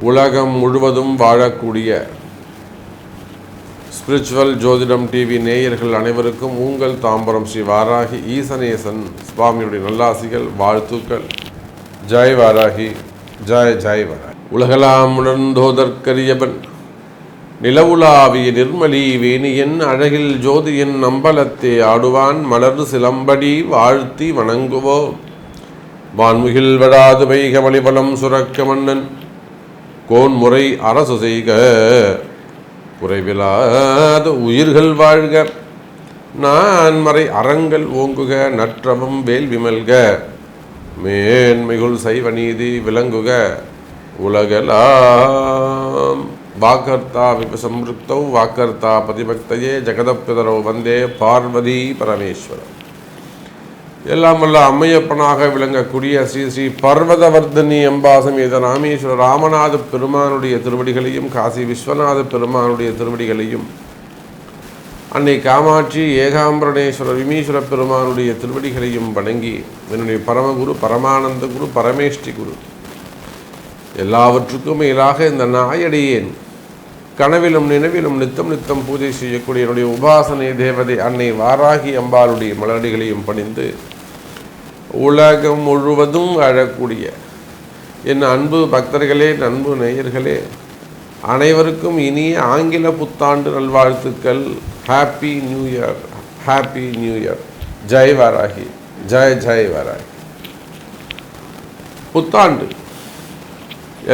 உலகம் முழுவதும் வாழக்கூடிய ஸ்பிரிச்சுவல் ஜோதிடம் டிவி நேயர்கள் அனைவருக்கும் உங்கள் தாம்பரம் ஸ்ரீ வாராகி ஈசனேசன் சுவாமியுடைய நல்லாசிகள் வாழ்த்துக்கள். ஜெய் வாராகி ஜெய் ஜாய் வாராகி. உலகலாம் உணர்ந்தோதற்கரியவன் நிலவுலாவிய நிர்மலி வேணியன் அழகில் ஜோதியன் நம்பலத்தே ஆடுவான் மலர் சிலம்படி வாழ்த்தி வணங்குவோ வான்முகில் வழாது வைக வழிபலம் சுரக்க மன்னன். கோன்முறை அரசு செய்க. குறைவிலாத உயிர்கள் வாழ்க. நான் மறை அறங்கள் ஓங்குக நற்றவம் வேல் விமல்க. மேன்மிகுள் சைவ நீதி விளங்குக. உலகலாம் வாக்கர்த்தா விபசம்ருக்தௌ வாக்கர்த்தா பதிபக்தையே ஜெகதப்பிதரோ வந்தே பார்வதி பரமேஸ்வரம் எல்லாம் வல்ல அம்மையப்பனாக விளங்கக்கூடிய ஸ்ரீ ஸ்ரீ பர்வதவர்தனி அம்பாசமேத ராமேஸ்வர ராமநாத பெருமானுடைய திருவடிகளையும் காசி விஸ்வநாத பெருமானுடைய திருவடிகளையும் அன்னை காமாட்சி ஏகாம்பரணேஸ்வர விமீஸ்வர பெருமானுடைய திருவடிகளையும் வணங்கி என்னுடைய பரமகுரு பரமானந்த குரு பரமேஷ்டி குரு எல்லாவற்றுக்கும் மேலாக இந்த நாயடியேன். கனவிலும் நினைவிலும் நித்தம் நித்தம் பூஜை செய்யக்கூடிய என்னுடைய உபாசனை தேவதை அன்னை வாராகி அம்பாளுடைய மலடிகளையும் பணிந்து உலகம் முழுவதும் அழக்கூடிய என் அன்பு பக்தர்களே அன்பு நேயர்களே அனைவருக்கும் இனிய ஆங்கில புத்தாண்டு நல்வாழ்த்துக்கள். Happy new year happy new year Jai Varahi ஜெய் ஜெய் வாராகி. புத்தாண்டு.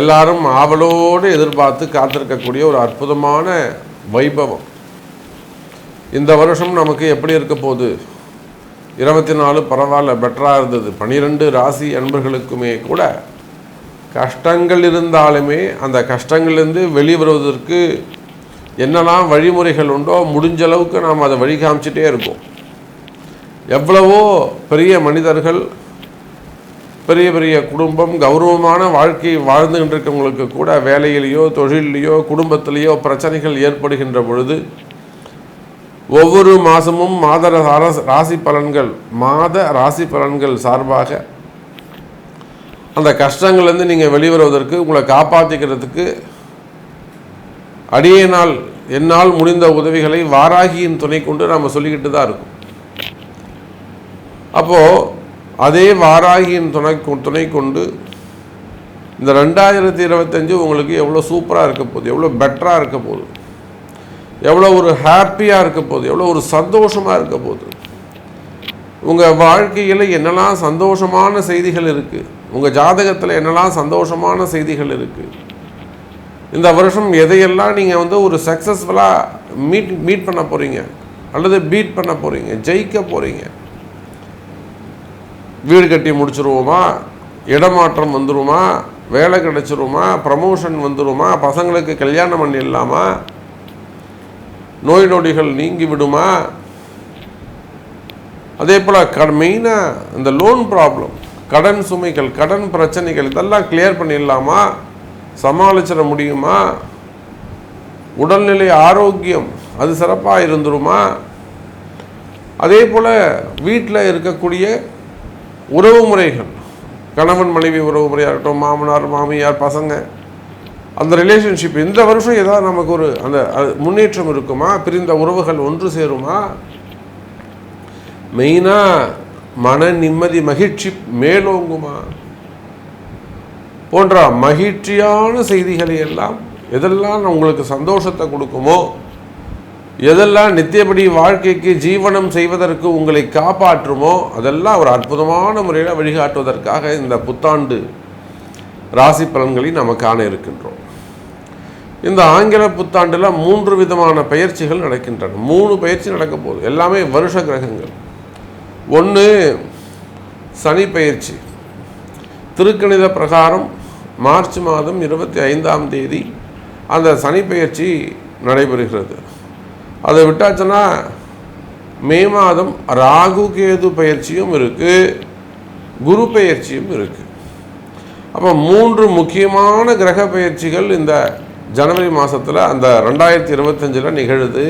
எல்லாரும் ஆவலோடு எதிர்பார்த்து காத்திருக்கக்கூடிய ஒரு அற்புதமான வைபவம். இந்த வருஷம் நமக்கு எப்படி இருக்க போகுது? இருபத்தி நாலு பரவாயில்ல பெட்டராக இருந்தது. பனிரெண்டு ராசி அன்பர்களுக்குமே கூட கஷ்டங்கள் இருந்தாலுமே அந்த கஷ்டங்கள்லேருந்து வெளிவருவதற்கு என்னெல்லாம் வழிமுறைகள் உண்டோ முடிஞ்ச அளவுக்கு நாம் அதை வழி காமிச்சிட்டே இருக்கோம். எவ்வளவோ பெரிய மனிதர்கள் பெரிய பெரிய குடும்பம் கௌரவமான வாழ்க்கை வாழ்ந்துகிட்டு இருக்கவங்களுக்கு கூட வேலையிலேயோ தொழிலையோ குடும்பத்திலேயோ பிரச்சனைகள் ஏற்படுகின்ற பொழுது ஒவ்வொரு மாதமும் மாத ராசி பலன்கள் மாத ராசி பலன்கள் சார்பாக அந்த கஷ்டங்கள்லேருந்து நீங்கள் வெளிவருவதற்கு உங்களை காப்பாற்றிக்கிறதுக்கு அடியேனால் என்னால் முடிந்த உதவிகளை வாராகியின் துணை கொண்டு நாம் சொல்லிக்கிட்டு தான் இருக்கும். அப்போது அதே வாராகியின் துணை துணை கொண்டு இந்த ரெண்டாயிரத்தி இருபத்தஞ்சு உங்களுக்கு எவ்வளோ சூப்பராக இருக்க போகுது எவ்வளோ பெட்டராக இருக்க போகுது எவ்வளோ ஒரு ஹாப்பியாக இருக்க போகுது எவ்வளோ ஒரு சந்தோஷமாக இருக்க போகுது. உங்கள் வாழ்க்கையில் என்னெல்லாம் சந்தோஷமான செய்திகள் இருக்குது உங்கள் ஜாதகத்தில் என்னெல்லாம் சந்தோஷமான செய்திகள் இருக்குது இந்த வருஷம் எதையெல்லாம் நீங்கள் வந்து ஒரு சக்ஸஸ்ஃபுல்லாக மீட் மீட் பண்ண போகிறீங்க அல்லது பீட் பண்ண போகிறீங்க ஜெயிக்க போகிறீங்க வீடு கட்டி முடிச்சிருவோமா? இடமாற்றம் வந்துருமா? வேலை கிடைச்சிருமா? ப்ரமோஷன் வந்துருமா? பசங்களுக்கு கல்யாணம் பண்ணிடலாமா நோய் நொடிகள் நீங்கி விடுமா? அதே போல் க மெயினாக இந்த லோன் ப்ராப்ளம் கடன் சுமைகள் கடன் பிரச்சனைகள் இதெல்லாம் கிளியர் பண்ணிடலாமா? சமாளிச்சிட முடியுமா? உடல்நிலை ஆரோக்கியம் அது சிறப்பாக இருந்துருமா? அதே போல் வீட்டில் இருக்கக்கூடிய உறவு முறைகள். கணவன் மனைவி உறவு முறையாக இருக்கட்டும் மாமனார் மாமியார் பசங்க. அந்த ரிலேஷன்ஷிப் இந்த வருஷம் ஏதாவது நமக்கு ஒரு அந்த முன்னேற்றம் இருக்குமா? பிரிந்த உறவுகள் ஒன்று சேருமா? மெயினாக மன நிம்மதி மகிழ்ச்சி மேலோங்குமா? போன்ற மகிழ்ச்சியான செய்திகளை எல்லாம் எதெல்லாம் உங்களுக்கு சந்தோஷத்தை கொடுக்குமோ எதெல்லாம் நித்தியபடி வாழ்க்கைக்கு ஜீவனம் செய்வதற்கு உங்களை காப்பாற்றுமோ அதெல்லாம் ஒரு அற்புதமான முறையில் வழிகாட்டுவதற்காக இந்த புத்தாண்டு ராசி பலன்களை நாம் காண இருக்கின்றோம். இந்த ஆங்கில புத்தாண்டில் மூன்று விதமான பயிற்சிகள் நடக்கின்றன. மூணு பயிற்சி நடக்க போகுது. எல்லாமே வருஷ கிரகங்கள். ஒன்று சனி பயிற்சி. திருக்கணித பிரகாரம் மார்ச் மாதம் இருபத்தி ஐந்தாம் தேதி அந்த சனி பயிற்சி நடைபெறுகிறது. அதை விட்டாச்சுன்னா மே மாதம் ராகு கேது பயிற்சியும் இருக்குது குரு பயிற்சியும் இருக்குது அப்போ மூன்று முக்கியமான கிரக பயிற்சிகள் இந்த ஜனவரி மாதத்தில் அந்த ரெண்டாயிரத்தி இருபத்தஞ்சில் நிகழுது.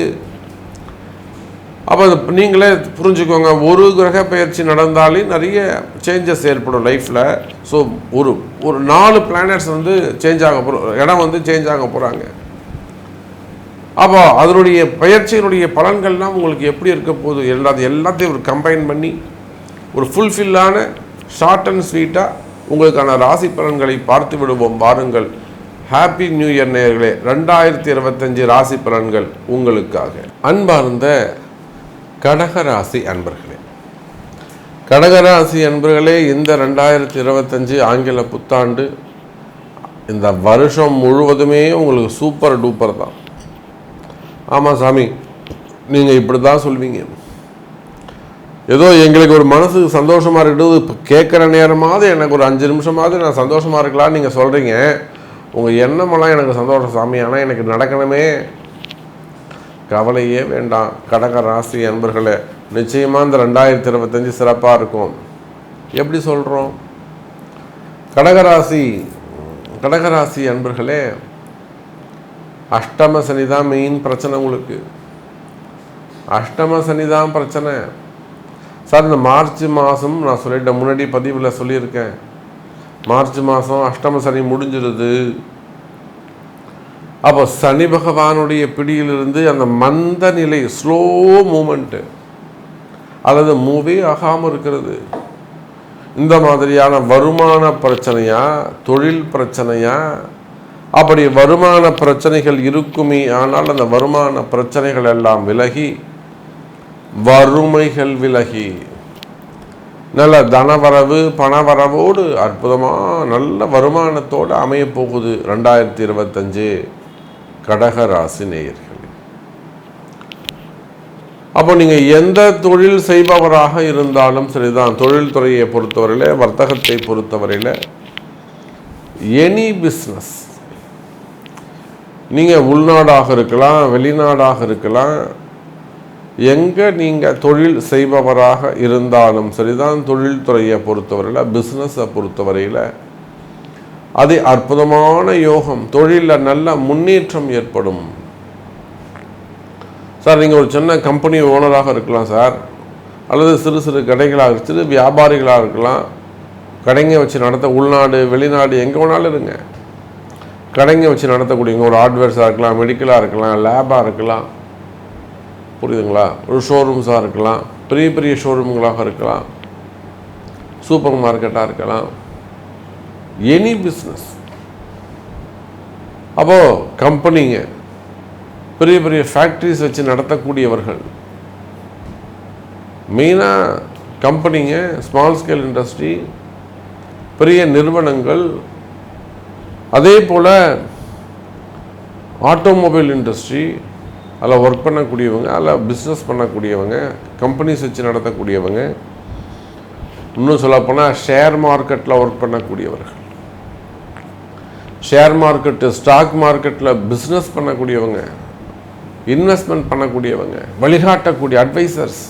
அப்போ அது நீங்களே புரிஞ்சுக்கோங்க ஒரு கிரக பயிற்சி நடந்தாலே நிறைய சேஞ்சஸ் ஏற்படும் லைஃப்பில் ஸோ ஒரு ஒரு நாலு பிளானட்ஸ் வந்து சேஞ்ச் ஆக போகிறோம் இடம் வந்து சேஞ்ச் ஆக போகிறாங்க அப்போ அதனுடைய பயிற்சியினுடைய பலன்கள்லாம் உங்களுக்கு எப்படி இருக்க போகுது? எல்லாத்தையும் எல்லாத்தையும் ஒரு கம்பைன் பண்ணி ஒரு ஃபுல்ஃபில்லான ஷார்ட் அண்ட் ஸ்வீட்டாக உங்களுக்கான ராசி பலன்களை பார்த்து விடுவோம். வாருங்கள். ஹாப்பி நியூ இயர் நேர்களே ரெண்டாயிரத்தி இருபத்தஞ்சு ராசி பலன்கள் உங்களுக்காக. அன்பார்ந்த கடகராசி அன்பர்களே. கடகராசி அன்பர்களே இந்த ரெண்டாயிரத்தி இருபத்தஞ்சு ஆங்கில புத்தாண்டு இந்த வருஷம் முழுவதுமே உங்களுக்கு சூப்பர் டூப்பர் தான். ஆமாம் சாமி. நீங்கள் இப்படி தான் சொல்வீங்க. ஏதோ எங்களுக்கு ஒரு மனசு சந்தோஷமாக இருக்குது. இப்போ கேட்குற நேரமாவது எனக்கு ஒரு அஞ்சு நிமிஷமாவது நான் சந்தோஷமாக இருக்கலாம்னு நீங்கள் சொல்கிறீங்க உங்கள் எண்ணமெல்லாம் எனக்கு சந்தோஷம் சாமி. ஆனால் எனக்கு நடக்கணுமே. கவலையே வேண்டாம். கடக ராசி அன்பர்களே நிச்சயமாக இந்த ரெண்டாயிரத்தி இருபத்தஞ்சி சிறப்பாக இருக்கும். எப்படி சொல்கிறோம் கடகராசி கடகராசி அன்பர்களே அஷ்டம சனி தான் மெயின் பிரச்சனை உங்களுக்கு. அஷ்டம சனி தான் பிரச்சனை. சார் இந்த மார்ச் மாதம் நான் சொல்லிட்டேன் முன்னாடி பதிவில் சொல்லியிருக்கேன். மார்ச் மாதம் அஷ்டம சனி முடிஞ்சிருது. அப்போ சனி பகவானுடைய பிடியிலிருந்து அந்த மந்த நிலை ஸ்லோ மூமெண்ட்டு அல்லது மூவே ஆகாமல் இருக்கிறது. இந்த மாதிரியான வருமான பிரச்சனையா தொழில் பிரச்சனையா அப்படி வருமான பிரச்சனைகள் இருக்குமே ஆனால் அந்த வருமான பிரச்சனைகள் எல்லாம் விலகி வறுமைகள் விலகி நல்ல தனவரவு பணவரவோடு அற்புதமாக நல்ல வருமானத்தோடு அமையப்போகுது ரெண்டாயிரத்தி இருபத்தஞ்சு கடகராசி நேயர்கள். அப்போ நீங்கள் எந்த தொழில் செய்பவராக இருந்தாலும் சரிதான். தொழில்துறையை பொறுத்தவரையில் வர்த்தகத்தை பொறுத்தவரையில் எனி பிஸ்னஸ் நீங்கள் உள்நாடாக இருக்கலாம் வெளிநாடாக இருக்கலாம் எங்கே நீங்கள் தொழில் செய்பவராக இருந்தாலும் சரிதான் தொழில்துறையை பொறுத்தவரையில் பிஸ்னஸை பொறுத்தவரையில் அது அற்புதமான யோகம் தொழிலில் நல்ல முன்னேற்றம் ஏற்படும். சார் நீங்கள் ஒரு சின்ன கம்பெனி ஓனராக இருக்கலாம் சார் அல்லது சிறு சிறு கடைகளாக சிறு வியாபாரிகளாக இருக்கலாம். கடைங்க வச்சு நடத்த உள்நாடு வெளிநாடு எங்கே வேணாலும் இருங்க. கடைங்க வச்சு நடத்தக்கூடியவங்க ஒரு ஹார்ட்வேர்ஸாக இருக்கலாம் மெடிக்கலாக இருக்கலாம் லேபாக இருக்கலாம். புரியுதுங்களா? ஒரு ஷோரூம்ஸாக இருக்கலாம் பெரிய பெரிய ஷோரூம்களாக இருக்கலாம் சூப்பர் மார்க்கெட்டாக இருக்கலாம். எனி பிஸ்னஸ் அப்போது கம்பெனிங்க பெரிய பெரிய ஃபேக்ட்ரிஸ் வச்சு நடத்தக்கூடியவர்கள் மெயினாக கம்பெனிங்க ஸ்மால் ஸ்கேல் இண்டஸ்ட்ரி பெரிய நிறுவனங்கள் அதே போல் ஆட்டோமொபைல் இண்டஸ்ட்ரி அதில் ஒர்க் பண்ணக்கூடியவங்க அதில் பிஸ்னஸ் பண்ணக்கூடியவங்க கம்பெனிஸ் வச்சு நடத்தக்கூடியவங்க இன்னும் சொல்லப்போனால் ஷேர் மார்க்கெட்டில் ஒர்க் பண்ணக்கூடியவர்கள். ஷேர் மார்க்கெட்டு ஸ்டாக் மார்க்கெட்டில் பிஸ்னஸ் பண்ணக்கூடியவங்க இன்வெஸ்ட்மெண்ட் பண்ணக்கூடியவங்க வழிகாட்டக்கூடிய அட்வைசர்ஸ்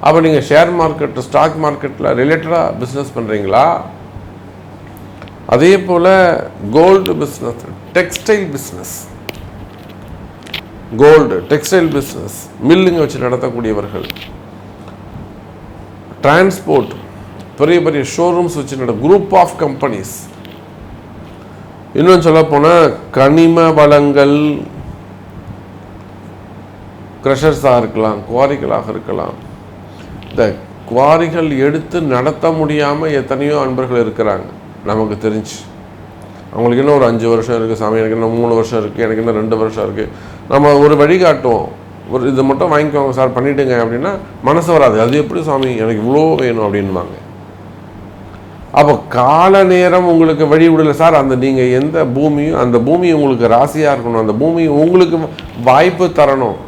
அப்போ நீங்கள் ஷேர் மார்க்கெட்டு ஸ்டாக் மார்க்கெட்டில் ரிலேட்டடாக பிஸ்னஸ் பண்ணுறீங்களா அதே போல் gold business textile business gold textile business மில்லுங்க வச்சு நடத்தக்கூடியவர்கள். டிரான்ஸ்போர்ட் பெரிய பெரிய ஷோரூம்ஸ் வச்சு நட குரூப் ஆஃப் கம்பெனிஸ் இன்னும் சொல்லப்போனால் கனிம வளங்கள் க்ரஷர்ஸாக இருக்கலாம் குவாரிகளாக இருக்கலாம். இந்த குவாரிகள் எடுத்து நடத்த முடியாமல் எத்தனையோ அன்பர்கள் இருக்கிறாங்க. நமக்கு தெரிஞ்சு. அவங்களுக்கு இன்னும் ஒரு அஞ்சு வருஷம் இருக்குது சாமி எனக்கு இன்னும் மூணு வருஷம் இருக்குது எனக்கு இன்னும் ரெண்டு வருஷம் இருக்குது நம்ம ஒரு வழி காட்டுவோம். ஒரு இது மட்டும் வாங்கிக்கோங்க சார் பண்ணிவிடுங்க அப்படின்னா மனசு வராது. அது எப்படி சாமி எனக்கு இவ்வளோ வேணும் அப்படின்வாங்க அப்போ கால நேரம் உங்களுக்கு வழி விடலை சார் அந்த நீங்கள் எந்த பூமியும் அந்த பூமி உங்களுக்கு ராசியாக இருக்கணும் அந்த பூமி உங்களுக்கு வாய்ப்பு தரணும்.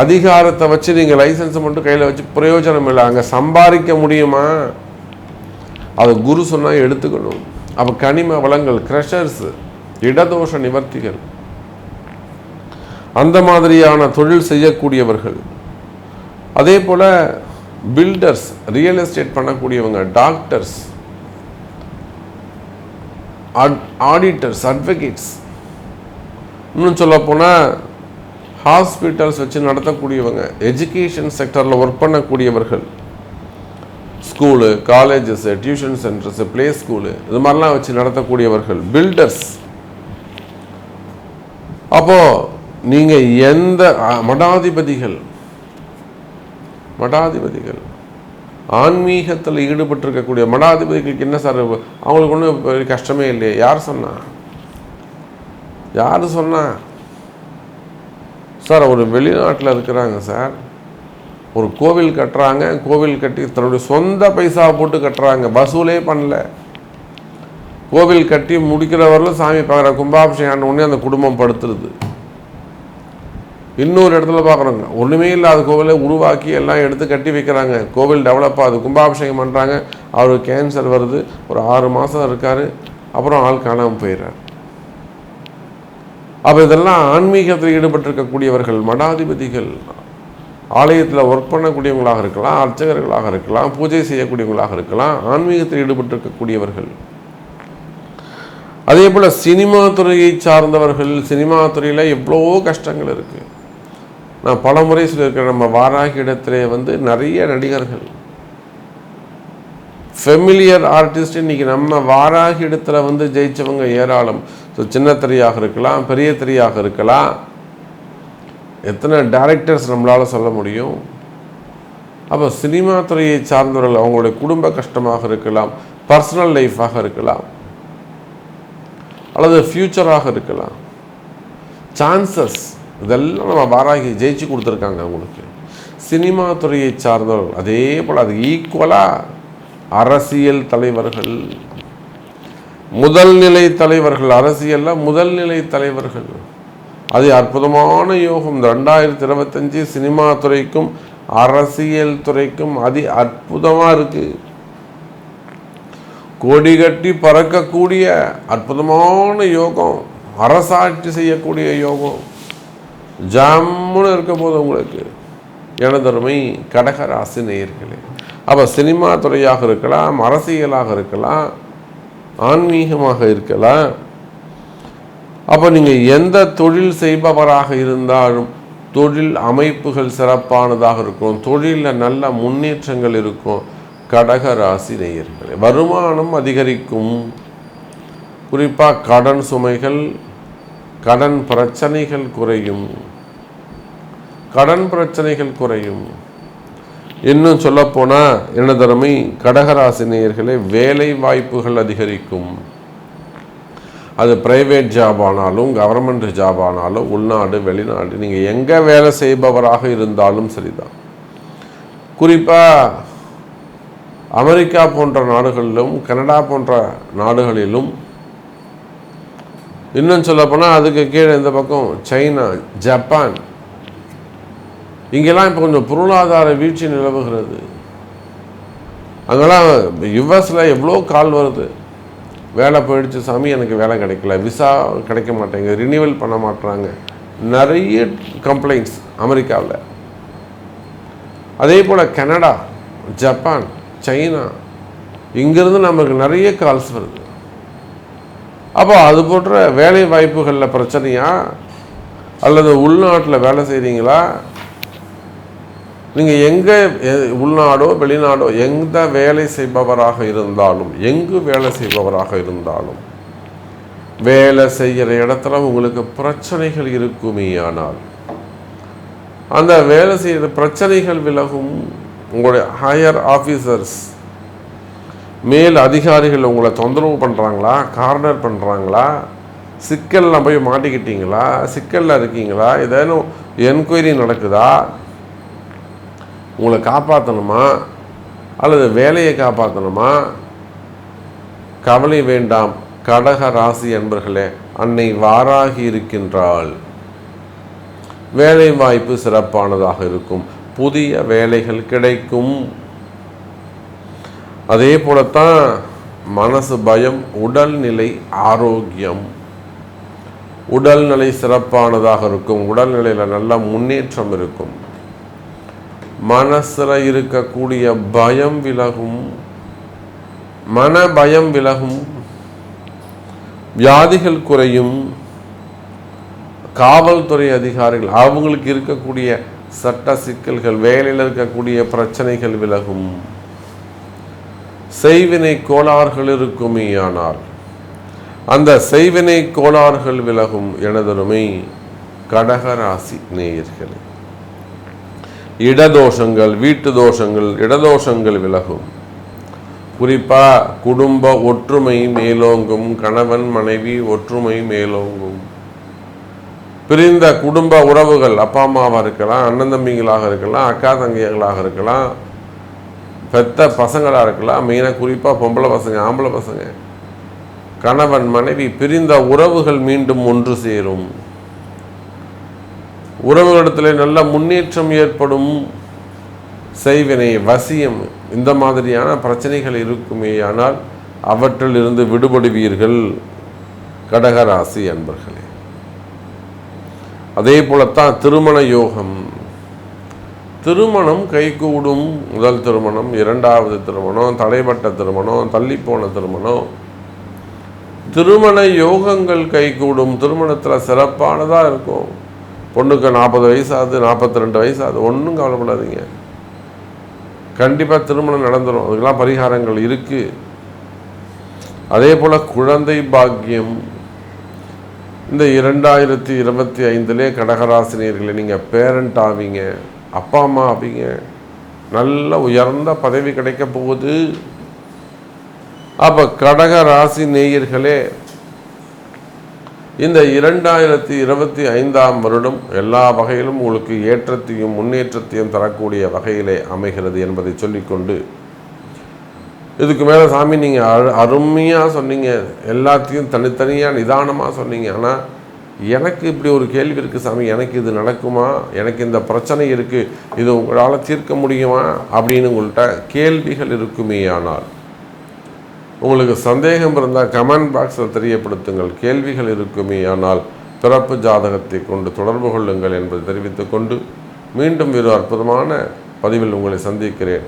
அதிகாரத்தை வச்சு நீங்கள் லைசன்ஸை மட்டும் கையில் வச்சு பிரயோஜனம் இல்லை. அங்கே சம்பாதிக்க முடியுமா? அதை குரு சொன்னால் எடுத்துக்கணும். அப்போ கனிம வளங்கள் க்ரஷர்ஸ் இடதோஷ நிவர்த்திகள். அந்த மாதிரியான தொழில் செய்யக்கூடியவர்கள். அதே போல் பில்டர்ஸ் ரியல் எஸ்டேட் பண்ணக்கூடியவங்க டாக்டர்ஸ் ஆடிட்டர்ஸ் அட்வொகேட்ஸ் இன்னும் சொல்லப்போனால் ஹாஸ்பிட்டல்ஸ் வச்சு நடத்தக்கூடியவங்க எஜுகேஷன் செக்டரில் work பண்ணக்கூடியவர்கள். School colleges tuition centres play school இது மாதிரிலாம் வச்சு நடத்தக்கூடியவர்கள் பில்டர்ஸ். அப்போது நீங்கள் எந்த மடாதிபதிகள் மடாதிபதிகள் ஆன்மீகத்தில் ஈடுபட்டிருக்கக்கூடிய மடாதிபதிகளுக்கு என்ன சார் அவங்களுக்கு ஒன்றும் கஷ்டமே இல்லையே. யார் சொன்னா? யார் சொன்னா? சார் ஒரு வெளிநாட்டில் இருக்கிறாங்க சார். ஒரு கோவில் கட்டுறாங்க கோவில் கட்டி தன்னுடைய சொந்த பைசா போட்டு கட்டுறாங்க. வசூலே பண்ணல. கோவில் கட்டி முடிக்கிறவர்களும் சாமி பார்க்குற கும்பாபிஷேகம் ஆன உடனே அந்த குடும்பம் படுத்துருது. இன்னொரு இடத்துல பார்க்குறோங்க. ஒன்றுமே இல்லாத கோவிலை உருவாக்கி எல்லாம் எடுத்து கட்டி வைக்கிறாங்க. கோவில் டெவலப் ஆகுது கும்பாபிஷேகம் பண்ணுறாங்க அவருக்கு கேன்சர் வருது. ஒரு ஆறு மாதம் இருக்கார். அப்புறம் ஆள் காணாமல் போயிடுறார். அப்போ இதெல்லாம் ஆன்மீகத்தில் ஈடுபட்டிருக்கக்கூடியவர்கள் மடாதிபதிகள் ஆலயத்தில் ஒர்க் பண்ணக்கூடியவங்களாக இருக்கலாம் அர்ச்சகர்களாக இருக்கலாம் பூஜை செய்யக்கூடியவங்களாக இருக்கலாம் ஆன்மீகத்தில் ஈடுபட்டிருக்கக்கூடியவர்கள். அதே போல் சினிமா துறையை சார்ந்தவர்கள் சினிமா துறையில் எவ்வளோ கஷ்டங்கள் இருக்குது நான் பல முறை சொல்லியிருக்கிறேன் நம்ம வாராகி இடத்திலே வந்து நிறைய நடிகர்கள். ஃபெமிலியர் ஆர்டிஸ்ட் இன்றைக்கி நம்ம வாராகி இடத்துல வந்து ஜெயித்தவங்க ஏராளம். ஸோ சின்ன திரையாக இருக்கலாம் பெரிய திரையாக இருக்கலாம். எத்தனை டைரக்டர்ஸ் நம்மளால் சொல்ல முடியும்? அப்போ சினிமா துறையை சார்ந்தவர்கள் அவங்களுடைய குடும்ப கஷ்டமாக இருக்கலாம் பர்சனல் லைஃபாக இருக்கலாம் அல்லது ஃப்யூச்சராக இருக்கலாம். சான்சஸ் இதெல்லாம் நம்ம வாராகி ஜெயிச்சு கொடுத்துருக்காங்க அவங்களுக்கு. சினிமா துறையை சார்ந்தவர்கள் அதே போல் அது ஈக்குவலாக அரசியல் தலைவர்கள் முதல் நிலை தலைவர்கள் அரசியலில் முதல் நிலை தலைவர்கள். அது அற்புதமான யோகம். இந்த ரெண்டாயிரத்தி இருபத்தஞ்சி சினிமா துறைக்கும் அரசியல் துறைக்கும் அதி அற்புதமாக இருக்குது கொடி கட்டி பறக்கக்கூடிய அற்புதமான யோகம். அரசாட்சி செய்யக்கூடிய யோகம். ஜம்முன்னு இருக்க போது உங்களுக்கு எனதருமை கடகராசி நேயர்களே. அப்போ சினிமா துறையாக இருக்கலாம் அரசியலாக இருக்கலாம் ஆன்மீகமாக இருக்கலாம் அப்போ நீங்கள் எந்த தொழில் செய்பவராக இருந்தாலும் தொழில் அமைப்புகள் சிறப்பானதாக இருக்கும். தொழிலில் நல்ல முன்னேற்றங்கள் இருக்கும். கடக ராசி நேயர்களே வருமானம் அதிகரிக்கும். குறிப்பாக கடன் சுமைகள் கடன் பிரச்சனைகள் குறையும். கடன் பிரச்சனைகள் குறையும். இன்னும் சொல்லப்போனால் என்ன தருமை கடகராசினியர்களே வேலை வாய்ப்புகள் அதிகரிக்கும். அது ப்ரைவேட் ஜாப் ஆனாலும் கவர்மெண்ட் ஜாப் ஆனாலும் உள்நாடு வெளிநாடு நீங்கள் எங்கே வேலை செய்பவராக இருந்தாலும் சரிதான். குறிப்பாக அமெரிக்கா போன்ற நாடுகளிலும் கனடா போன்ற நாடுகளிலும் இன்னும் சொல்லப்போனால் அதுக்கு கீழே இந்த பக்கம் சைனா ஜப்பான் இங்கெல்லாம் இப்போ கொஞ்சம் பொருளாதார வீழ்ச்சி நிலவுகிறது. அங்கெல்லாம் யுஎஸில் எவ்வளோ கால் வருது. வேலை போயிடுச்சு சாமி எனக்கு வேலை கிடைக்கல. விசா கிடைக்க மாட்டேங்குது. ரினியூவல் பண்ண மாட்டுறாங்க நிறைய கம்ப்ளைண்ட்ஸ் அமெரிக்காவில். அதே போல் கனடா ஜப்பான் சைனா இங்கேருந்து நமக்கு நிறைய கால்ஸ் வருது. அப்போ அது போன்ற வேலை வாய்ப்புகளில் பிரச்சனையா? அல்லது உள்நாட்டில் வேலை செய்கிறீங்களா நீங்கள் எங்கே உள்நாடோ வெளிநாடோ எந்த வேலை செய்பவராக இருந்தாலும் எங்கு வேலை செய்பவராக இருந்தாலும் வேலை செய்கிற இடத்துல உங்களுக்கு பிரச்சனைகள் இருக்குமே ஆனால் அந்த வேலை செய்கிற பிரச்சனைகள் விலகும் உங்களுடைய ஹையர் ஆஃபீஸர்ஸ் மேல் அதிகாரிகள் உங்களை தொந்தரவு பண்ணுறாங்களா கார்னர் பண்ணுறாங்களா சிக்கலில் போய் மாட்டிக்கிட்டீங்களா சிக்கலில் இருக்கீங்களா ஏதேனும் என்கொயரி நடக்குதா உங்களை காப்பாற்றணுமா அல்லது வேலையை காப்பாற்றணுமா கவலை வேண்டாம் கடக ராசி என்பர்களே அன்னை வாராகி இருக்கின்றாள். வேலை வாய்ப்பு சிறப்பானதாக இருக்கும். புதிய வேலைகள் கிடைக்கும். அதே போலத்தான் மனசு பயம் உடல்நிலை ஆரோக்கியம். உடல்நிலை சிறப்பானதாக இருக்கும். உடல்நிலையில் நல்ல முன்னேற்றம் இருக்கும். மனசில் இருக்கக்கூடிய பயம் விலகும். மன பயம் விலகும். வியாதிகள் குறையும். காவல்துறை அதிகாரிகள் அவங்களுக்கு இருக்கக்கூடிய சட்ட சிக்கல்கள் வேலையில் இருக்கக்கூடிய பிரச்சனைகள் விலகும். செய்வினை கோளாறுகள் இருக்குமேயானால் அந்த செய்வினை கோளாறுகள் விலகும் எனதருமை கடகராசி நேயர்களே. இடதோஷங்கள் வீட்டு தோஷங்கள் இடதோஷங்கள் விலகும். குறிப்பா குடும்ப ஒற்றுமை மேலோங்கும் கணவன் மனைவி ஒற்றுமை மேலோங்கும். பிரிந்த குடும்ப உறவுகள் அப்பா அம்மாவாக இருக்கலாம் அண்ணன் தம்பிங்களாக இருக்கலாம் அக்கா தங்கைகளாக இருக்கலாம் பெத்த பசங்களாக இருக்கலாம் மெயினாக குறிப்பாக பொம்பளை பசங்க ஆம்பளை பசங்க. கணவன் மனைவி பிரிந்த உறவுகள் மீண்டும் ஒன்று சேரும். உறவுகளிடத்தில் நல்ல முன்னேற்றம் ஏற்படும் செய்வினை வசியம் இந்த மாதிரியான பிரச்சனைகள் இருக்குமே ஆனால் அவற்றில் இருந்து விடுபடுவீர்கள் கடகராசி அன்பர்களே. அதே போலத்தான் திருமண யோகம். திருமணம் கைகூடும். முதல் திருமணம் இரண்டாவது திருமணம் தடைப்பட்ட திருமணம் தள்ளிப்போன திருமணம். திருமண யோகங்கள் கைகூடும். திருமணத்தில் சிறப்பானதாக இருக்கும். பொண்ணுக்கு நாற்பது வயசு ஆகுது நாற்பத்தி ரெண்டு வயசு ஆகுது ஒன்றும் கவலைப்படாதீங்க. கண்டிப்பாக திருமணம் நடந்துடும் அதுக்கெல்லாம் பரிகாரங்கள் இருக்குது அதே போல் குழந்தை பாக்கியம். இந்த இரண்டாயிரத்தி இருபத்தி ஐந்துலே கடகராசினியர்களை நீங்கள் பேரண்ட் ஆவீங்க அப்பா அம்மா ஆவீங்க. நல்ல உயர்ந்த பதவி கிடைக்க போகுது. அப்போ கடக ராசி நேயர்களே இந்த இரண்டாயிரத்தி இருபத்தி ஐந்தாம் வருடம் எல்லா வகையிலும் உங்களுக்கு ஏற்றத்தையும் முன்னேற்றத்தையும் தரக்கூடிய வகையிலே அமைகிறது என்பதை சொல்லிக்கொண்டு இதுக்கு மேலே சாமி நீங்கள் அரு அருமையாக சொன்னீங்க. எல்லாத்தையும் தனித்தனியாக நிதானமாக சொன்னீங்க. ஆனால் எனக்கு இப்படி ஒரு கேள்வி இருக்குது சாமி. எனக்கு இது நடக்குமா? எனக்கு இந்த பிரச்சனை இருக்குது இது உங்களால் தீர்க்க முடியுமா? அப்படின்னு உங்கள்கிட்ட கேள்விகள் இருக்குமே ஆனால் உங்களுக்கு சந்தேகம் இருந்தால் கமெண்ட் பாக்ஸில் தெரியப்படுத்துங்கள். கேள்விகள் இருக்குமே ஆனால் பிறப்பு ஜாதகத்தை கொண்டு தொடர்பு கொள்ளுங்கள் என்பதை தெரிவித்துக்கொண்டு மீண்டும் ஒரு அற்புதமான பதிவில் உங்களை சந்திக்கிறேன்.